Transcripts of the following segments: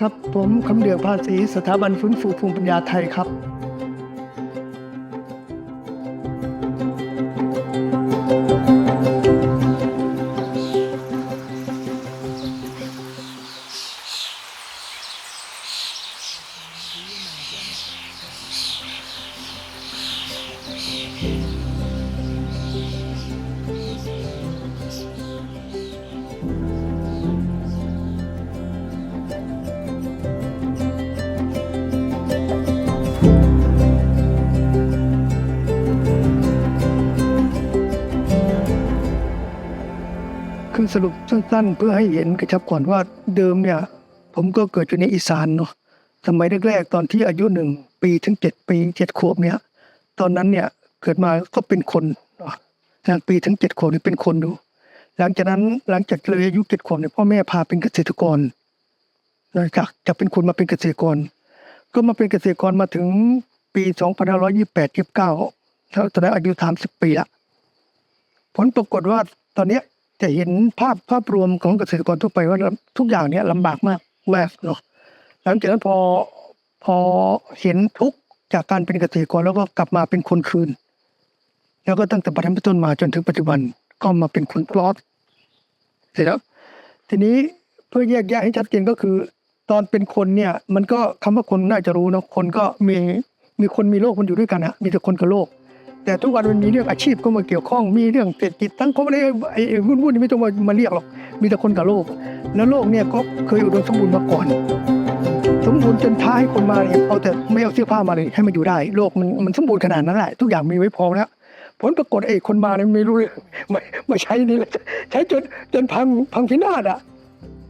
ครับผมคำเดืองภาษีสถาบันฟื้นฟูภูมิปัญญาไทยครับ คือสรุปสั้นๆ เพื่อให้เห็นกระชับก่อนว่าเดิมเนี่ย ผมก็เกิดอยู่ในอีสานเนาะสมัยแรกๆตอนที่อายุหนึ่งปีถึงเจ็ดปีเจ็ดขวบเนี่ย ตอนนั้นเนี่ยเกิดมาก็เป็นคนเนาะจากปีถึงเจ็ดขวบนี่เป็นคนดู หลังจากนั้นหลังจากเลยอายุเจ็ดขวบเนี่ยพ่อแม่พาเป็นเกษตรกรจากจากเป็นคนมาเป็นเกษตรกร ก็มาเป็นเกษตรกรมาถึงปีสองพันห้าร้อยยี่สิบแปดยี่สิบเก้าตอนนั้นอายุสามสิบปีละผลปรากฏว่าตอนเนี้ย จะเห็นภาพภาพรวมของเกษตรกรทั่วไปว่าทุกอย่างเนี้ยลำบากมากมากเนาะหลังจากนั้นพอพอเห็นทุกจากการเป็นเกษตรกรแล้วก็กลับมาเป็นคนคืน แล้วก็ตั้งแต่ปัจจุบันต้นมาจนถึงปัจจุบันก็มาเป็นคนพลอตเสร็จแล้ว ทีนี้เพื่อแยกแยะให้ชัดเจนก็คือ ตอนเป็นคนเนี่ย มันก็คำว่าคนน่าจะรู้เนอะคนก็มีมีคนมีโลกมันอยู่ด้วยกันอะมีแต่คนกับโลก แต่ทุกวันมันมีเรื่องอาชีพเข้ามาเกี่ยวข้องมีเรื่องเศรษฐกิจทั้งเขาไม่ได้ไอ้ไอ้วุ่นวุ่นๆนี่ไม่ต้องมามาเรียกหรอกมีแต่คนกับโลก แล้วโลกเนี่ยก็เคยอุดมสมบูรณ์มาก่อน สมบูรณ์จนท้ายคนมาเนี่ยเอาแต่ไม่เอาเสื้อผ้ามาเลยให้มันอยู่ได้ โลกมันมันสมบูรณ์ขนาดนั้นแหละทุกอย่างมีไว้พร้อมแล้วผลปรากฏไอ้คนมาเนี่ยไม่รู้เลยไม่ไม่ใช้นี่เลยใช้จนจนพังพังพินาศอะ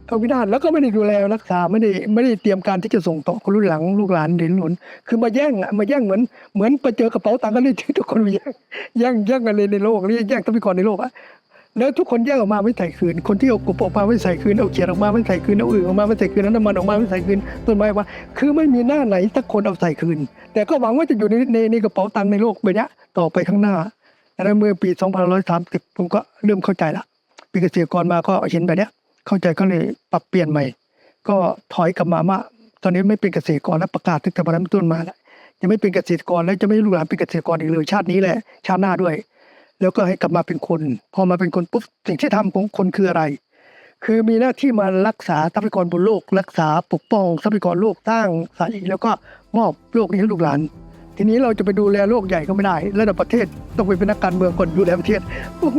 พังพินาศแล้วก็ไม่ได้ดูแลรักษาไม่ได้ไม่ได้เตรียมการที่จะส่งต่อคนรุ่นหลังลูกหลานเด็นหนุนคือมาแย่งมาแย่งเหมือนเหมือนไปเจอกระเป๋าตังค์กันเลยทุกคนมาแย่งแย่งแย่งกันเลยในโลกนี่แย่งทรัพยากรในโลกอะแล้วทุกคนแย่งออกมาไม่ใส่คืน คนที่เอากบออกมาไม่ใส่คืน เอาเขียดออกมาไม่ใส่คืน เอาอื่นออกมาไม่ใส่คืน น้ำมันออกมาไม่ใส่คืน ต้นไม้ว่าคือไม่มีหน้าไหนสักคนเอาใส่คืน แต่ก็หวังว่าจะอยู่ในในในกระเป๋าตังค์ในโลกใบนี้ต่อไปข้างหน้าแล้วเมื่อปี 2530 ผมก็เริ่มเข้าใจละ ปีเกษตรกรมาก็เห็นแบบเนี้ย เข้าใจก็เลยปรับเปลี่ยนใหม่ ก็ถอยกลับมาว่าตอนนี้ไม่เป็นเกษตรกรแล้วประกาศตั้งแต่วันนั้นต้นมาแล้วจะไม่เป็นเกษตรกรแล้วจะไม่ลูกหลานเป็นเกษตรกรอีกเลยชาตินี้แหละชาติหน้าด้วย แล้วก็ให้กลับมาเป็นคน พอมาเป็นคนปุ๊บสิ่งที่ทำของคนคืออะไร คือมีหน้าที่มารักษาทรัพยากรบนโลก รักษาปกป้องทรัพยากรโลกสร้างสรรค์แล้วก็มอบโลกนี้ให้ลูกหลานทีนี้เราจะไปดูแลโลกใหญ่ก็ไม่ได้ ระดับประเทศต้องไปเป็นนักการเมืองก่อนดูแลประเทศ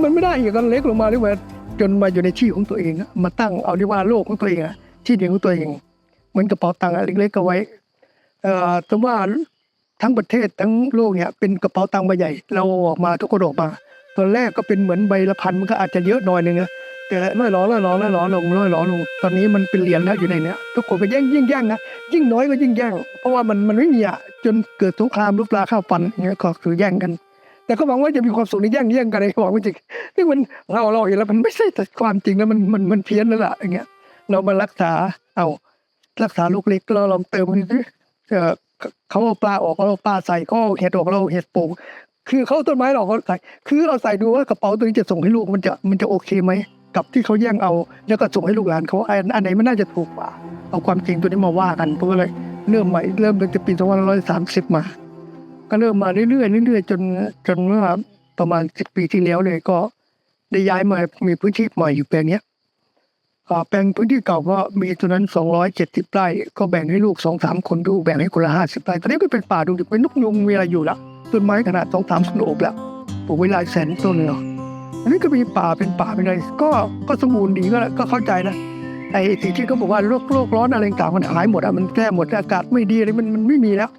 มันไม่ได้อย่างกันเล็กลงมาเรียกว่า จนมาอยู่ในที่ของตัวเองมาตั้งเอาเรียกว่าโลกของตัวเองที่เดียวของตัวเองเหมือนกระเป๋าตังค์เล็กๆก็ไว้เอแต่ว่าทั้งประเทศทั้งโลกเนี่ยเป็นกระเป๋าตังค์ใบใหญ่ เราออกมาทุกคนออกมาตอนแรกก็เป็นเหมือนใบละพันมันก็อาจจะเยอะหน่อยนึงนะแต่ร้อยล้อร้อยล้อร้อยล้อลงร้อยล้อลงตอนนี้มันเป็นเหรียญแล้วอยู่ในเนี้ยทุกคนก็แย่งยิ่งแย่งนะยิ่งน้อยก็ยิ่งแย่งเพราะว่ามันมันไม่มีอะจนเกิดสงครามลุกลาข้าวฟันอย่างเงี้ยก็คือแย่งกัน แต่ก็หวังว่าจะมีความสุขในแย่งแย่งกันในหวังว่าจริงที่มันเราเราเห็นแล้วมันไม่ใช่แต่ความจริงแล้วมันมันมันเพี้ยนแล้วล่ะอย่างเงี้ย เรามารักษาเอารักษาลูกเล็กเราลองเติมมันดิเออเขาเอาปลาออกเราเอาปลาใส่ก็เอาเห็ดออกเราเห็ดปลูกคือเขาต้นไม้เราก็ใส่คือเราใส่ดูว่ากระเป๋าตัวนี้จะส่งให้ลูกมันจะมันจะโอเคไหมกับที่เขาแย่งเอา แล้วก็ส่งให้ลูกหลานเขาอันอันไหนมันน่าจะถูกกว่า เอาความจริงตัวนี้มาว่ากันเพราะอะไรเริ่มใหม่เริ่มตั้งแต่ปี 2530 มา ก็เริ่มมาเรื่อยๆเรื่อยๆจนจนเมื่อประมาณ10ปีที่แล้วเลยก็ได้ย้ายมามีพื้นที่ใหม่อยู่แปลงเนี้ยแปลงพื้นที่เก่าก็มีตัวนั้น270ไร่ก็แบ่งให้ลูก2-3คนดูแบ่งให้คนละ50ไร่ตอนนี้ก็เป็นป่าดูดิเป็นนกยุงมีอะไรอยู่ละต้นไม้ขนาด2-3ต้นโอบแล้วปลูกไว้หลายแสนต้นเลยอันนี้ก็มีป่าเป็นป่าเป็นอะไรก็ก็สมบูรณ์ดีก็ก็เข้าใจนะไอ้สิ่งที่เขาบอกว่าโรคโรคร้อนอะไรต่างๆมันหายหมดอะมันแก้หมดอากาศไม่ดีอะไรมันมันไม่มีแล้ว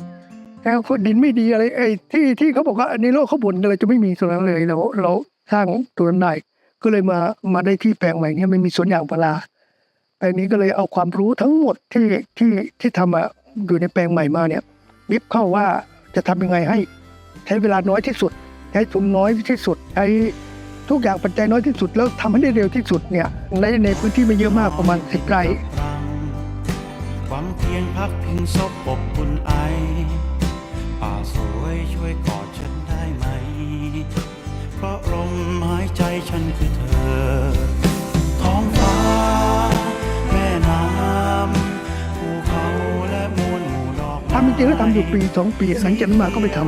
แล้วดินไม่ดีอะไรไอ้ที่ที่เขาบอกว่าในโลกเขาบ่นอะไรจะไม่มีส่วนนั้นเลยเราเราสร้างตัวนั้นได้ก็เลยมามาได้ที่แปลงใหม่เนี่ยมันมีสวนยางพาราแปลงนี้ก็เลยเอาความรู้ทั้งหมดที่ที่ที่ทำอะอยู่ในแปลงใหม่มาเนี่ยบิบเข้าว่าจะทำยังไงให้ใช้เวลาน้อยที่สุด ใช้ทุนน้อยที่สุดใช้ทุกอย่างปัจจัยน้อยที่สุด แล้วทำให้ได้เร็วที่สุดเนี่ยในในพื้นที่ไม่เยอะมากประมาณสิบไร่ความเพียงพักพิงศพอบอุ่นไอ ป่าสวยช่วยกอดฉันได้ไหม เพราะลมหายใจฉันคือเธอ ท้องฟ้า แม่น้ำภูเขาและมุนดอกทำจริงๆแล้วทำอยู่ปีสองปีหลังจากนั้นมาก็ไม่ท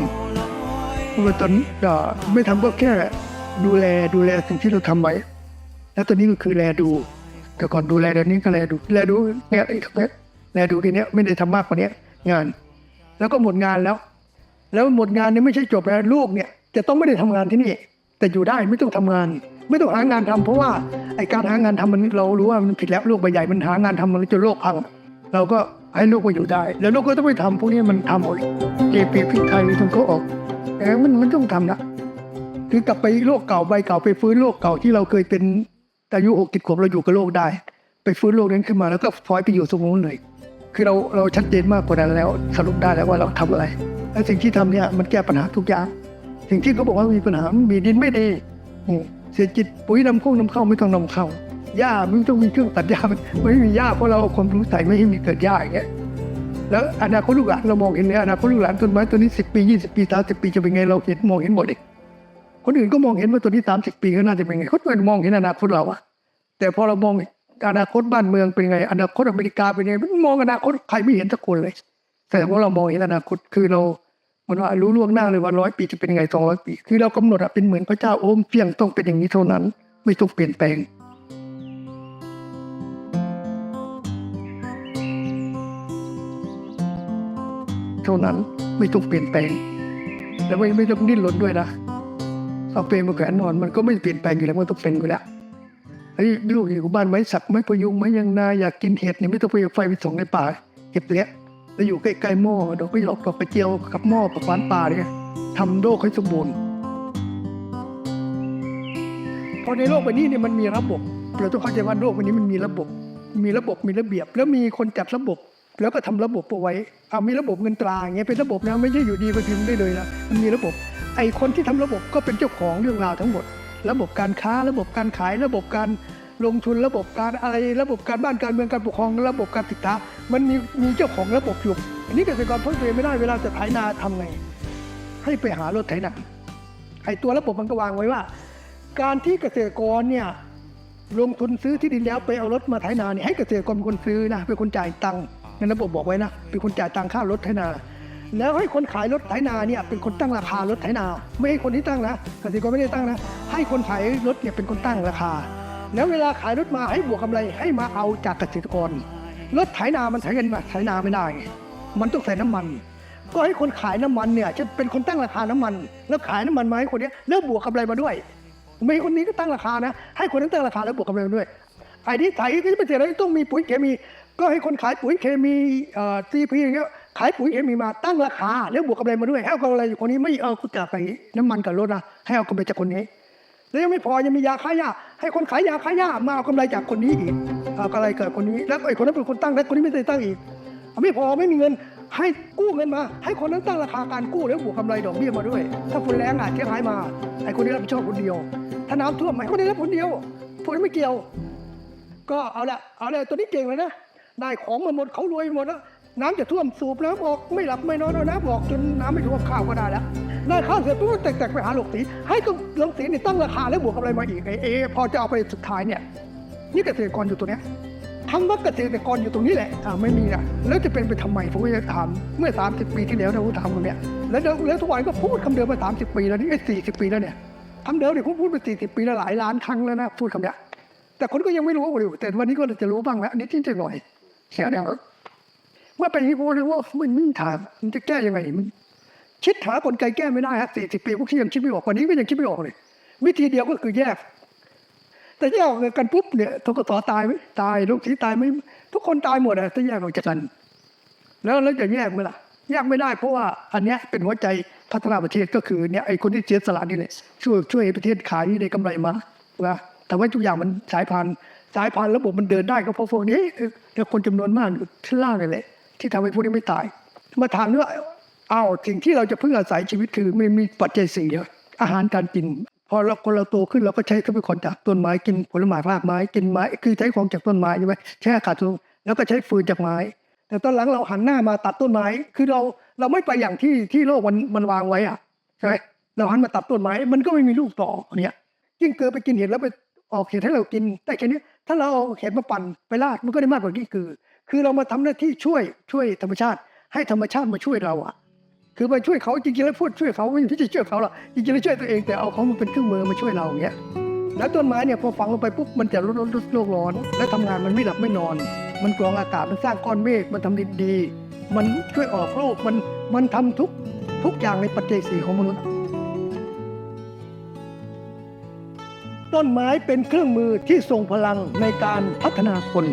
ำเพราะว่าตอนเอ่อไม่ทำก็แค่ดูแลดูแลสิ่งที่เราทำไว้ แล้วตอนนี้ก็คือแลดูแต่ก่อนดูแลเดี๋ยวนี้ก็แลดูแลดูเนี่ยไอ้ตรงเนี้ยแลดูทีเนี้ยไม่ได้ทำมากกว่านี้งาน แล้วก็หมดงานแล้ว แล้วหมดงานเนี่ยไม่ใช่จบแล้วลูกเนี่ยจะต้องไม่ได้ทำงานที่นี่ แต่อยู่ได้ไม่ต้องทำงาน ไม่ต้องหางานทำเพราะว่าไอการหางานทำมันเรารู้ว่ามันผิดแล้วโลกใบใหญ่มันหางานทำมันจนโลกพังเราก็ให้ลูกมาอยู่ได้ แล้วลูกก็ต้องไปทำพวกนี้มันทำหมดเจปีพิกไทยต้งก็ออกแต่มันมันต้องทำนะคือกลับไปโลกเก่าใบเก่าไปฟื้นโลกเก่าที่เราเคยเป็นอายุหกสิบขวบเราอยู่กับโลกได้ ไปฟื้นโลกนั้นขึ้นมาแล้วก็พลอยไปอยู่ตรงนู้นเลย คือเราเราชัดเจนมากกว่านั้นแล้วสรุปได้แล้วว่าเราทำอะไรและสิ่งที่ทำเนี่ยมันแก้ปัญหาทุกอย่าง สิ่งที่เขาบอกว่ามีปัญหามีดินไม่ดีเศรษฐกิจปุ๋ยนำเข้านำเข้าไม่ต้องนำเข้าหญ้าไม่ต้องมีเครื่องตัดหญ้ามันไม่มีหญ้าเพราะเราความรู้ใส่ไม่ให้มีเกิดหญ้าอย่างเงี้ยแล้วอนาคตลูกหลานเรามองเห็นเลยอนาคตลูกหลานต้นไม้ต้นนี้สิบปียี่สิบปีสามสิบปีจะเป็นไงเราเห็นมองเห็นหมดเองคนอื่นก็มองเห็นว่าตัวนี้สามสิบปีก็น่าจะเป็นไงคนอื่นมองเห็นอนาคตเราอะแต่พอเรามอง อนาคตบ้านเมืองเป็นไง อนาคตอเมริกาเป็นไงมันมองอนาคตใครไม่เห็นสักคนเลย แต่ว่าเรามองเห็นอนาคตคือเราเหมันว่ารู้ล่วงหน้าเลยว่าร้อยปีจะเป็นไงสองร้อยปี คือเรากำหนดอะเป็นเหมือนพระเจ้าโอมเพียงต้องเป็นอย่างนี้เท่านั้น ไม่ต้องเปลี่ยนแปลงเท่านั้นไม่ต้องเปลี่ยนแปลงแล้วไม่ไม่ต้องดิ้นรนด้วยนะเอาเปรย์มาแขวนนอนมันก็ไม่เปลี่ยนแปลงอยู่แล้วมันต้องเป็นอยู่แล้ว ไอ้ลูกอยู่บ้านไม้สักไม้พยุงไม้ยังนาอยากกินเห็ดเนี่ยไม่ต้องไปเอาไฟไปส่องในป่าเก็บเลี้ยแล้วอยู่ใกล้ๆหม้อดอกไปหลอกดอกกระเจียวกับหม้อกับฟานป่าเนี่ยทำโลกให้สมบูรณ์พราะในโลกใบนี้เนี่ยมันมีระบบเราต้องเข้าใจว่าโลกใบนี้มันมีระบบ มีระบบมีระเบียบ แล้วมีคนจัดระบบ แล้วก็ทำระบบเอาไว้เอามีระบบเงินตราอย่างเงี้ยเป็นระบบนะไม่ใช่อยู่ดีไปพิมพ์ได้เลยนะมันมีระบบ ไอ้คนที่ทำระบบก็เป็นเจ้าของเรื่องราวทั้งหมด ระบบการค้าระบบการขาย ระบบการลงทุนระบบการอะไรระบบการบ้านการเมืองการปกครอง ระบบการศึกษามันมีมีเจ้าของระบบอยู่อันนี้เกษตรกรเพิ่งเรียนไม่ได้เวลาจะไถนาทำไง ให้ไปหารถไถนาไอตัวระบบมันก็วางไว้ว่า การที่เกษตรกรเนี่ยลงทุนซื้อที่ดินแล้วไปเอารถมาไถนาเนี่ยให้เกษตรกรเป็นคนซื้อนะเป็นคนจ่ายตังค์ในระบบบอกไว้นะเป็นคนจ่ายตังค่ารถไถนา แล้วให้คนขายรถไถนาเนี่ยเป็นคนตั้งราคารถไถนา ไม่ให้คนที่ตั้งนะเกษตรกรไม่ได้ตั้งนะ ให้คนขายรถเนี่ยเป็นคนตั้งราคา แล้วเวลาขายรถมาให้บวกกำไรให้มาเอาจากเกษตรกร รถไถนามันใช้กันมาไถนาไม่ได้ มันต้องใส่น้ำมัน ก็ให้คนขายน้ำมันเนี่ยจะเป็นคนตั้งราคาน้ำมัน แล้วขายน้ำมันมาให้คนนี้แล้วบวกกำไรมาด้วย ไม่ให้คนนี้ก็ตั้งราคานะ ให้คนนั้นตั้งราคาแล้วบวกกำไรมาด้วยไอ้ที่ไถก็จะเป็นเศษอะไรต้องมีปุ๋ยเคมี ก็ให้คนขายปุ๋ยเคมีเอ่อซีพีอย่างเงี้ย ขายปุ๋ยเคมีมาตั้งราคาแล้วบวกกำไรมาด้วยให้เอากำไรอยู่คนนี้ไม่เอาจากไอ้น้ำมันกับรถนะให้เอากำไรจากคนนี้ แล้วยังไม่พอยังมียาฆ่าหญ้าให้คนขายยาฆ่าหญ้ามาเอากำไรจากคนนี้อีกเอากำไรเกิดคนนี้แล้วไอ้คนนั้นเป็นคนตั้งแล้วคนนี้ไม่ได้ตั้งอีกไม่พอไม่มีเงินให้กู้เงินมา ให้คนนั้นตั้งราคาการกู้แล้วบวกกำไรดอกเบี้ยมาด้วย ถ้าฝนแรงอาจเสียหายมาไอ้คนนี้รับผิดชอบคนเดียว ถ้าน้ำท่วมไอ้คนนี้รับคนเดียวพวกนี้ไม่เกี่ยว ก็เอาละเอาละตัวนี้เก่งเลยนะได้ของมาหมดเขารวยหมดแล้ว น้ำจะท่วมสูบน้ำออกไม่หลับไม่นอนเอาน้ำออกจนน้ำไม่ท่วมข้าวก็ได้แล้วได้ข้าวเสร็จปุ๊บก็แตกๆไปหาหลงสี ให้ต้องหลงสีนี่ตั้งราคาแล้วบวกกำไรมาอีกไอ้เอพอจะเอาไปสุดท้ายเนี่ยนี่เกษตรกรอยู่ตรงเนี้ยคำว่าเกษตรกรอยู่ตรงนี้แหละอ่าไม่มีนะแล้วจะเป็นไปทำไมผมก็จะถามเมื่อ 30 ปีที่แล้วนะผมถามคนเนี้ยแล้วแล้วทุกวันก็พูดคำเดิมมา 30 ปีแล้วนี่สี่สิบปีแล้วเนี่ยคำเดิมเนี่ยผมพูดมา40ปีแล้วหลายล้านครั้งแล้วนะพูดคำเนี้ยแต่คนก็ยังไม่รู้อยู่แต่วันนี้ก็จะรู้บ้างแล้วนิดนิดหน่อยแค่นี้น เมื่อเป็นอย่างนี้ผมเลยว่ามันไม่มีทางมันจะแก้ยังไงมันคิดหากลไกแก้ไม่ได้ฮะสี่สิบปีพวกที่ยังคิดไม่ออกวันนี้ก็ยังคิดไม่ออกเลยวิธีเดียวก็คือแยก แต่แยกออกกันปุ๊บเนี่ยทกศตายไหมตายลูกสีตายไหมทุกคนตายหมดอะถ้าแยกออกจากกัน แล้วแล้วจะแยกไหมล่ะแยกไม่ได้เพราะว่าอันเนี้ยเป็นหัวใจพัฒนาประเทศก็คือเนี่ยไอ้คนที่เสียสละนี่แหละช่วยช่วยประเทศขายได้กำไรมานะแต่ว่าทุกอย่างมันสายพานสายพานระบบมันเดินได้ก็เพราะพวกนี้แล้วคนจำนวนมากอยู่ที่ล่างนี่แหละ ที่ทำให้พวกนี้ไม่ตาย มาถามว่าอ้าสิ่งที่เราจะพึ่งอาศัยชีวิตคือไมันมีปัจจัยสี่อะอาหารการกิน พอเราคนเราโตขึ้นเราก็ใช้ทรัพยากรจากต้นไม้กินผลไม้รากไม้กินไม้ คือใช้ของจากต้นไม้ใช่ไหมใช้อากาศแล้วก็ใช้ฟืนจากไม้ แต่ตอนหลังเราหันหน้ามาตัดต้นไม้ คือเราเราไม่ไปอย่างที่ที่โลกมันมันวางไว้อะใช่ไหมเราหันมาตัดต้นไม้มันก็ไม่มีลูกต่อเนี่ยยิ่งเกิดไปกินเห็ดแล้วไปออกเห็ดให้เรากิน แต่แค่นี้ถ้าเราเอาเห็ดมาปั่นไปลาดมันก็ได้มากกว่านี้คือ คือเรามาทำหน้าที่ช่วยช่วยธรรมชาติ ให้ธรรมชาติมาช่วยเราอะคือมาช่วยเขาจริงๆแล้วพูดช่วยเขาไม่ใช่ช่วยเขาหรอกจริงๆแล้วช่วยตัวเองแต่เอาเขามาเป็นเครื่องมือมาช่วยเราอย่างเงี้ยแล้วต้นไม้เนี่ยพอฝังลงไปปุ๊บมันจะลดลดโลกร้อน และทำงานมันไม่หลับไม่นอน มันกรองอากาศมันสร้างก้อนเมฆมันทำดินดี มันช่วยออกลูกมันมันทำทุกทุกอย่างในปัจเจกสีของมนุษย์ ต้นไม้เป็นเครื่องมือที่ทรงพลังในการพัฒนาคน